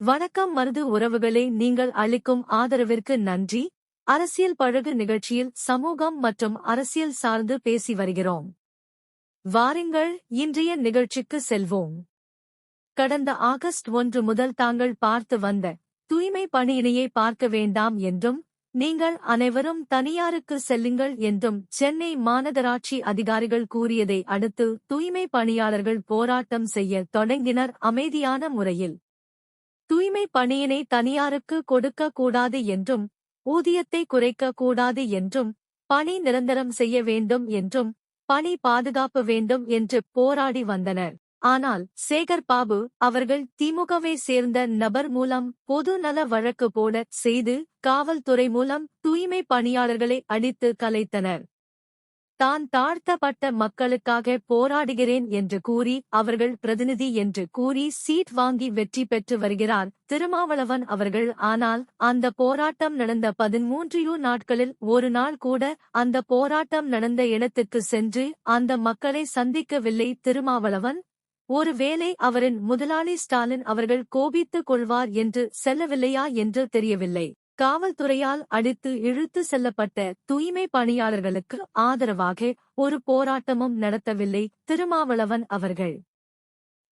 வணக்கம் மருது உறவுகளே நீங்கள் அளிக்கும் ஆதரவிற்கு நன்றி. அரசியல் பழகு நிகழ்ச்சியில் சமூகம் மற்றும் அரசியல் சார்ந்து பேசி வருகிறோம். வாருங்கள் இன்றைய நிகழ்ச்சிக்கு செல்வோம். கடந்த ஆகஸ்ட் ஒன்று முதல் தாங்கள் பார்த்து வந்த தூய்மை பணியினையை பார்க்க வேண்டாம் என்றும் நீங்கள் அனைவரும் தனியாருக்கு செல்லுங்கள் என்றும் சென்னை மாநகராட்சி அதிகாரிகள் கூறியதை அடுத்து தூய்மை பணியாளர்கள் போராட்டம் செய்ய தொடங்கினர் அமைதியான முறையில். தூய்மை பணியினை தனியாருக்கு கொடுக்க கூடாது என்றும் ஊதியத்தை குறைக்க கூடாது என்றும் பணி நிரந்தரம் செய்ய வேண்டும் என்றும் பணி பாதுகாப்பு வேண்டும் என்று போராடி வந்தனர். ஆனால் சேகர் பாபு அவர்கள் திமுகவை சேர்ந்த நபர் மூலம் பொது நல வழக்கு போட செய்து காவல்துறை மூலம் தூய்மை பணியாளர்களை அடித்து கலைத்தனர். தான் தாழ்த்தப்பட்ட மக்களுக்காக போராடுகிறேன் என்று கூறி அவர்கள் பிரதிநிதி என்று கூறி சீட் வாங்கி வெற்றி பெற்று வருகிறார். திருமாவளவன் அவர்கள் ஆனால் அந்த போராட்டம் நடந்த பதிமூன்று நாட்களில் ஒரு நாள் கூட அந்த போராட்டம் நடந்த இடத்துக்கு சென்று அந்த மக்களை சந்திக்கவில்லை. திருமாவளவன் ஒருவேளை அவரின் முதலாளி ஸ்டாலின் அவர்கள் கோபித்துக் கொள்வார் என்று செல்லவில்லையா என்று தெரியவில்லை. காவல்துறையால் அடித்து இழுத்து செல்லப்பட்ட தூய்மை பணியாளர்களுக்கு ஆதரவாக ஒரு போராட்டமும் நடத்தவில்லை திருமாவளவன் அவர்கள்.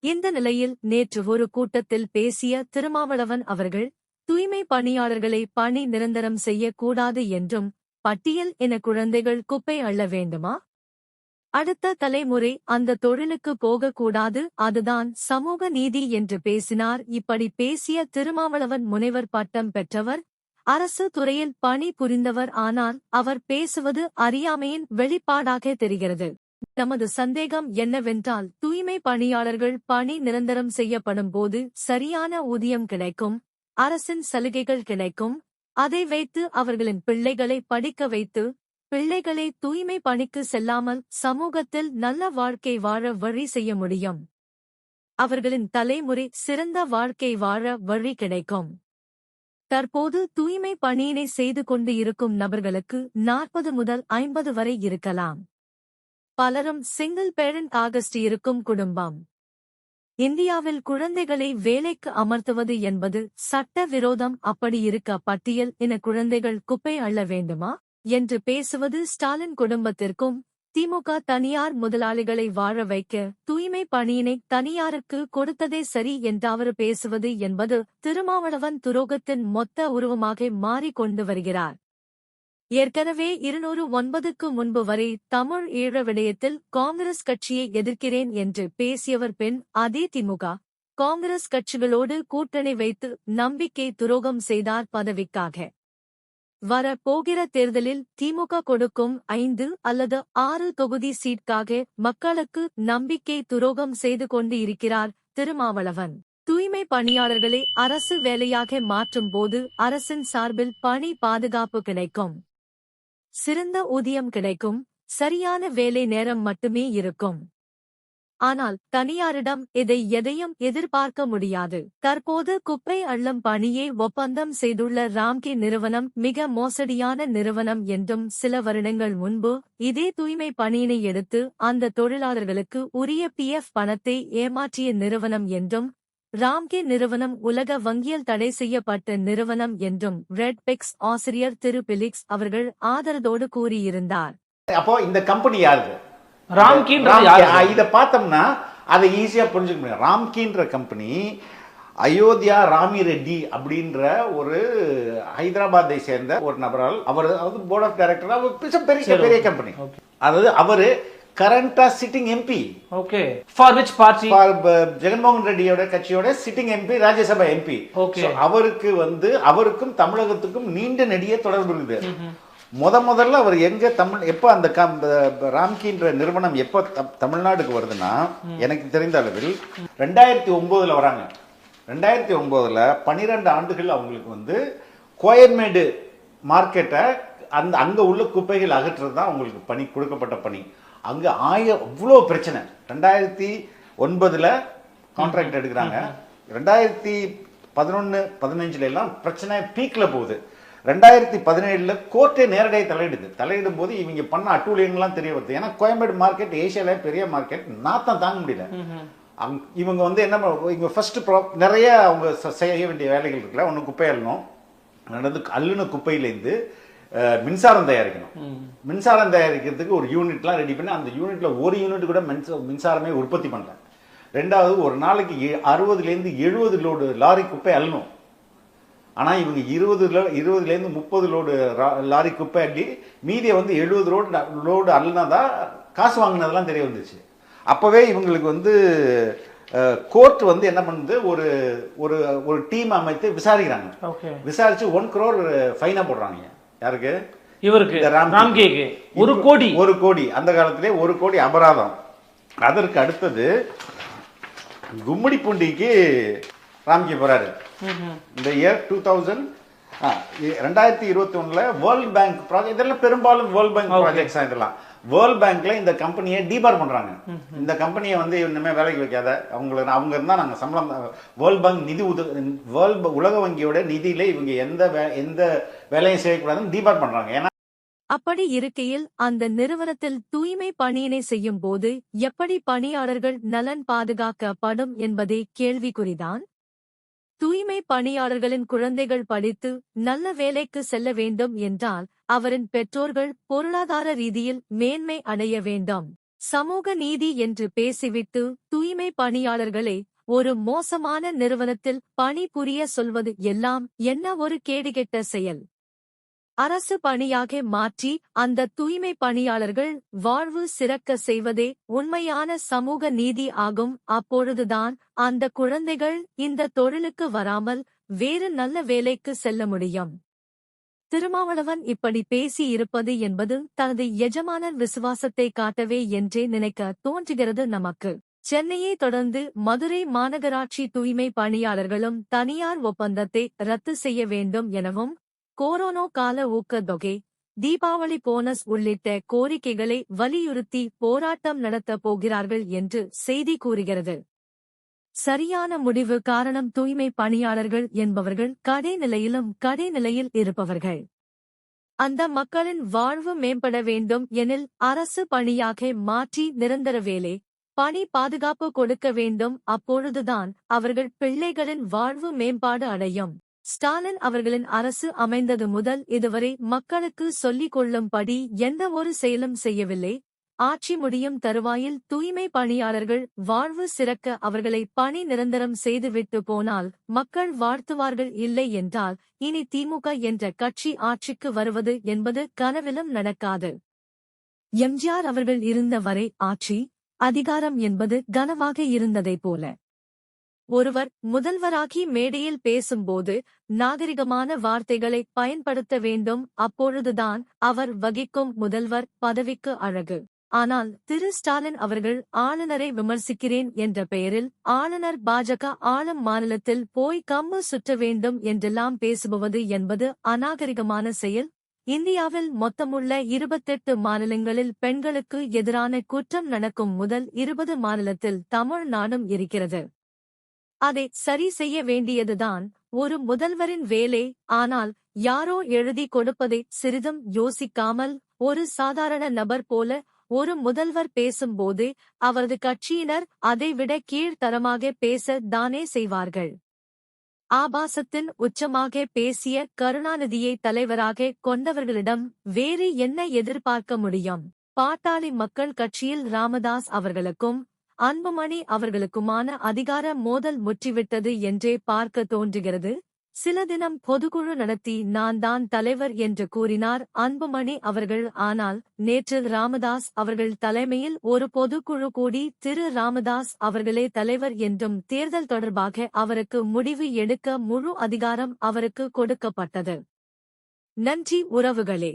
இந்த நிலையில் நேற்று ஒரு கூட்டத்தில் பேசிய திருமாவளவன் அவர்கள் தூய்மை பணியாளர்களை பணி நிரந்தரம் செய்யக்கூடாது என்றும் பட்டியல் என குழந்தைகள் குப்பை அள்ள வேண்டுமா? அடுத்த தலைமுறை அந்த தொழிலுக்கு போகக்கூடாது அதுதான் சமூக நீதி என்று பேசினார். இப்படி பேசிய திருமாவளவன் முனைவர் பட்டம் பெற்றவர் அரசு துறையில் பணி புரிந்தவர் ஆனால் அவர் பேசுவது அறியாமையின் வெளிப்பாடாக தெரிகிறது. நமது சந்தேகம் என்னவென்றால் தூய்மை பணியாளர்கள் பணி நிரந்தரம் செய்யப்படும் போது சரியான ஊதியம் கிடைக்கும் அரசின் சலுகைகள் கிடைக்கும் அதை வைத்து அவர்களின் பிள்ளைகளை படிக்க வைத்து பிள்ளைகளை தூய்மை பணிக்கு செல்லாமல் சமூகத்தில் நல்ல வாழ்க்கை வாழ வழி செய்ய முடியும். அவர்களின் தலைமுறை சிறந்த வாழ்க்கை வாழ வழி கிடைக்கும். தற்போது தூய்மை பணியினை செய்து கொண்டு இருக்கும் நபர்களுக்கு நாற்பது முதல் ஐம்பது வரை இருக்கலாம். பலரும் சிங்கிள் பேரண்ட் ஆகஸ்ட் இருக்கும் குடும்பம். இந்தியாவில் குழந்தைகளை வேலைக்கு அமர்த்துவது என்பது சட்ட விரோதம் அப்படி இருக்க பட்டியல் என குழந்தைகள் குப்பை அள்ள வேண்டுமா? என்று பேசுவது ஸ்டாலின் குடும்பத்திற்கும் திமுக தனியார் முதலாளிகளை வாழ வைக்க தூய்மை பணியினை தனியாருக்கு கொடுத்ததே சரி என்றாவது பேசுவது என்பது திருமாவளவன் துரோகத்தின் மொத்த உருவமாக மாறிக்கொண்டு வருகிறார். ஏற்கனவே இருநூறு ஒன்பதுக்கு முன்பு வரை தமிழ் ஈழ விடயத்தில் காங்கிரஸ் கட்சியை எதிர்க்கிறேன் என்று பேசியவர் பெண் அதே திமுக. காங்கிரஸ் கட்சிகளோடு கூட்டணி வைத்து நம்பிக்கை துரோகம் செய்தார் பதவிக்காக. வர போகிற தேர்தலில் திமுக கொடுக்கும் ஐந்து அல்லது ஆறு தொகுதி சீட்காக மக்களுக்கு நம்பிக்கை துரோகம் செய்து கொண்டு இருக்கிறார் திருமாவளவன். தூய்மை பணியாளர்களை அரசு வேலையாக மாற்றும் போது அரசின் சார்பில் பணி பாதுகாப்பு கிடைக்கும். சிறந்த ஊதியம் கிடைக்கும். சரியான வேலை நேரம் மட்டுமே இருக்கும். ஆனால் தனியாரிடம் இதை எதையும் எதிர்பார்க்க முடியாது. தற்போது குப்பை அள்ளும் பணியை ஒப்பந்தம் செய்துள்ள ராம்கி நிறுவனம் மிக மோசடியான நிறுவனம் என்றும் சில வருடங்கள் முன்பு இதே தூய்மை பணியினை எடுத்து அந்த தொழிலாளர்களுக்கு உரிய பிஎஃப் பணத்தை ஏமாற்றிய நிறுவனம் என்றும் ராம்கே நிறுவனம் உலக வங்கியில் தடை செய்யப்பட்ட நிறுவனம் என்றும் ரெட் பெக்ஸ் ஆசிரியர் திரு பிலிக்ஸ் அவர்கள் ஆதரதோடு கூறியிருந்தார். அப்போ இந்த கம்பெனி யாருக்கு ராம்கின்றது ராம்கி. யாரு? ஆ, இத பார்த்தோம்னா அதை ஈஸியா புரிஞ்சுக்க முடியும் ராம்கின்ற கம்பெனி அயோத்தியா ராமி ரெட்டி அப்படின்ற ஒரு ஹைதராபாத்தை சேர்ந்த ஒரு நபரால் அவர் அதாவது போர்ட் ஆஃப் டைரக்டர் அவர் பெரிய பெரிய. கம்பெனி அதாவது அவரு கரண்டா sitting MP okay for which party Jaganmohan ரெட்டியோட கட்சியோட sitting MP Rajya Sabha MP Okay. அவருக்கு வந்து அவருக்கும் தமிழகத்துக்கும் நீண்ட நெடிய தொடர்பு இருக்குது முத முதல்ல அவர் எங்க தமிழ் எப்போ அந்த கம்- ராம்கின்ற நிறுவனம் எப்போ தமிழ்நாடுக்கு வருதுன்னா எனக்கு தெரிந்த அளவில் ரெண்டாயிரத்தி ஒன்பதுல வராங்க. ரெண்டாயிரத்தி ஒன்பதுல பன்னிரெண்டு ஆண்டுகள் அவங்களுக்கு வந்து கோயம்பேடு மார்க்கெட்டை அந்த அங்க உள்ள குப்பைகள் அகற்றுறது தான் அவங்களுக்கு பணி கொடுக்கப்பட்ட பணி. அங்க ஆய அவ்வளோ பிரச்சனை. ரெண்டாயிரத்தி ஒன்பதுல கான்ட்ராக்ட் எடுக்கிறாங்க. ரெண்டாயிரத்தி பதினொன்று பதினஞ்சுல எல்லாம் பிரச்சனை பீக்ல போகுது. ரெண்டாயிரத்தி பதினேழுல கோர்ட்டே நேரடியாக தலையிடுது. தலையிடும் போது இவங்க பண்ண அட்டூழியங்கள்லாம் தெரிய வருது. ஏன்னா கோயம்பேடு மார்க்கெட் ஏசியால பெரிய மார்க்கெட் நாத்தம் தாங்க முடியல. அங் இவங்க வந்து என்ன இவங்க ஃபர்ஸ்ட் ப்ரா நிறைய அவங்க செய்ய வேண்டிய வேலைகள் இருக்குல்ல. ஒன்று குப்பை அள்ளணும் ரெண்டாவது அள்ளுன குப்பையிலேருந்து மின்சாரம் தயாரிக்கணும். மின்சாரம் தயாரிக்கிறதுக்கு ஒரு யூனிட்லாம் ரெடி பண்ணி அந்த யூனிட்ல ஒரு யூனிட் கூட மின்ச மின்சாரமே உற்பத்தி பண்ணல. ரெண்டாவது ஒரு நாளைக்கு அறுபதுலேருந்து எழுபது லோடு லாரி குப்பை அள்ளணும். ஆனால் இவங்க இருபது இருபதுலேருந்து முப்பது லோடு லாரி குப்பை அள்ளி மீதியை வந்து எழுபது லோடு லோடு அள்ளினதா காசு வாங்கினதெல்லாம் தெரிய வந்துச்சு. அப்போவே இவங்களுக்கு வந்து கோர்ட் வந்து என்ன பண்ணுது? ஒரு ஒரு ஒரு டீம் அமைத்து விசாரிக்கிறாங்க. விசாரிச்சு ஒன் crore ஃபைனா போடுறாங்க. யாருக்கு? இவருக்கு. ராம்கேக்கு ஒரு கோடி. ஒரு கோடி. அந்த காலத்திலே ஒரு கோடி அபராதம். அதற்கு அடுத்தது கும்மிடி பூண்டிக்கு ராம்கி போறாரு. இந்த இயர் டூ தௌசண்ட் ரெண்டாயிரத்தி இருபத்தி ஒண்ணுல வேர்ல்ட் பேங்க் ப்ராஜெக்ட் இதெல்லாம் பெரும்பாலும் வேர்ல்ட் பேங்க் ப்ராஜெக்ட்ஸ் இதெல்லாம். வேர்ல்ட் பேங்க்ல இந்த கம்பெனியை டீபார் பண்றாங்க. இந்த கம்பெனியை வந்து இனிமே வேலைக்கு வைக்காத. அவங்கள அவங்க இருந்தா நாங்க சம்பளம் வேர்ல்ட் பேங்க் நிதி உத வேர்ல்ட் உலக வங்கியோட நிதியில இவங்க எந்த வே- எந்த வேலையும் செய்யக்கூடாதுன்னு டீபார் பண்றாங்க. ஏன்னா அப்படி இருக்கையில் அந்த நிறுவனத்தில் தூய்மை பணியினை செய்யும் போது எப்படி பணியாளர்கள் நலன் பாதுகாக்கப்படும் என்பதே கேள்விக்குறிதான். தூய்மை பணியாளர்களின் குழந்தைகள் படித்து நல்ல வேலைக்கு செல்ல வேண்டும் என்றால் அவரின் பெற்றோர்கள் பொருளாதார ரீதியில் மேன்மை அடைய வேண்டும். சமூக நீதி என்று பேசிவிட்டு தூய்மை பணியாளர்களை ஒரு மோசமான நிறுவனத்தில் பணிபுரிய சொல்வது எல்லாம் என்ன ஒரு கேடுகெட்ட செயல்? அரசு பணியாக மாற்றி அந்த தூய்மை பணியாளர்கள் வாழ்வு சிறக்க செய்வதே உண்மையான சமூக நீதி ஆகும். அப்பொழுதுதான் அந்த குழந்தைகள் இந்த தொழிலுக்கு வராமல் வேறு நல்ல வேலைக்கு செல்ல முடியும். திருமாவளவன் இப்படி பேசி இருப்பது என்பது தனது எஜமானர் விசுவாசத்தை காட்டவே என்றே நினைக்க தோன்றுகிறது நமக்கு. சென்னையை தொடர்ந்து மதுரை மாநகராட்சி தூய்மை பணியாளர்களும் தனியார் ஒப்பந்தத்தை ரத்து செய்ய வேண்டும் எனவும் கோரோனோ கால ஊக்கத்தொகை தீபாவளி போனஸ் உள்ளிட்ட கோரிக்கைகளை வலியுறுத்தி போராட்டம் நடத்தப் போகிறார்கள் என்று செய்தி கூறுகிறது. சரியான முடிவு காரணம் தூய்மை பணியாளர்கள் என்பவர்கள் கடைநிலையிலும் கடைநிலையில் இருப்பவர்கள். அந்த மக்களின் வாழ்வு மேம்பட வேண்டும் எனில் அரசு பணியாக மாற்றி நிரந்தர வேலை பணி பாதுகாப்பு கொடுக்க வேண்டும் அப்பொழுதுதான் அவர்கள் பிள்ளைகளின் வாழ்வு மேம்பாடு அடையும். ஸ்டாலின் அவர்களின் அரசு அமைந்தது முதல் இதுவரை மக்களுக்கு சொல்லிக் கொள்ளும்படி எந்த ஒரு செயலும் செய்யவில்லை. ஆட்சி முடியும் தருவாயில் தூய்மை பணியாளர்கள் வாழ்வு சிறக்க அவர்களை பணி நிரந்தரம் செய்துவிட்டு போனால் மக்கள் வாழ்த்துவார்கள் இல்லை என்றால் இனி திமுக என்ற கட்சி ஆட்சிக்கு வருவது என்பது கனவிலும் நடக்காது. எம்ஜிஆர் அவர்கள் இருந்த வரை ஆட்சி அதிகாரம் என்பது கனவாக இருந்ததைப் போல. ஒருவர் முதல்வராகி மேடையில் பேசும்போது நாகரிகமான வார்த்தைகளை பயன்படுத்த வேண்டும் அப்பொழுதுதான் அவர் வகிக்கும் முதல்வர் பதவிக்கு அழகு. ஆனால் திரு. ஸ்டாலின் அவர்கள் ஆளுநரை விமர்சிக்கிறேன் என்ற பெயரில் ஆளுநர் பாஜக ஆளும் மாநிலத்தில் போய் கம்மு சுற்ற வேண்டும் என்றெல்லாம் பேசுபவது என்பது அநாகரிகமான செயல். இந்தியாவில் மொத்தமுள்ள இருபத்தெட்டு மாநிலங்களில் பெண்களுக்கு எதிரான குற்றம் நடக்கும் முதல் இருபது மாநிலத்தில் தமிழ்நாடும் இருக்கிறது. அதை சரி செய்ய வேண்டியதுதான் ஒரு முதல்வரின் வேலை. ஆனால் யாரோ எழுதி கொடுப்பதை சிறிதும் யோசிக்காமல் ஒரு சாதாரண நபர் போல ஒரு முதல்வர் பேசும்போது அவரது கட்சியினர் அதைவிட கீழ்த்தரமாக பேச தானே செய்வார்கள். ஆபாசத்தின் உச்சமாக பேசிய கருணாநிதியை தலைவராக கொண்டவர்களிடம் வேறு என்ன எதிர்பார்க்க முடியும்? பாட்டாளி மக்கள் கட்சியில் ராமதாஸ் அவர்களுக்கும் அன்புமணி அவர்களுக்குமான அதிகார மோதல் முற்றிவிட்டது என்றே பார்க்க தோன்றுகிறது. சில தினம் பொதுக்குழு நடத்தி நான் தான் தலைவர் என்று கூறினார் அன்புமணி அவர்கள். ஆனால் நேற்று ராமதாஸ் அவர்கள் தலைமையில் ஒரு பொதுக்குழு கூடி திரு ராமதாஸ் அவர்களே தலைவர் என்றும் தேர்தல் தொடர்பாக அவருக்கு முடிவு எடுக்க முழு அதிகாரம் அவருக்கு கொடுக்கப்பட்டது. நன்றி உறவுகளே.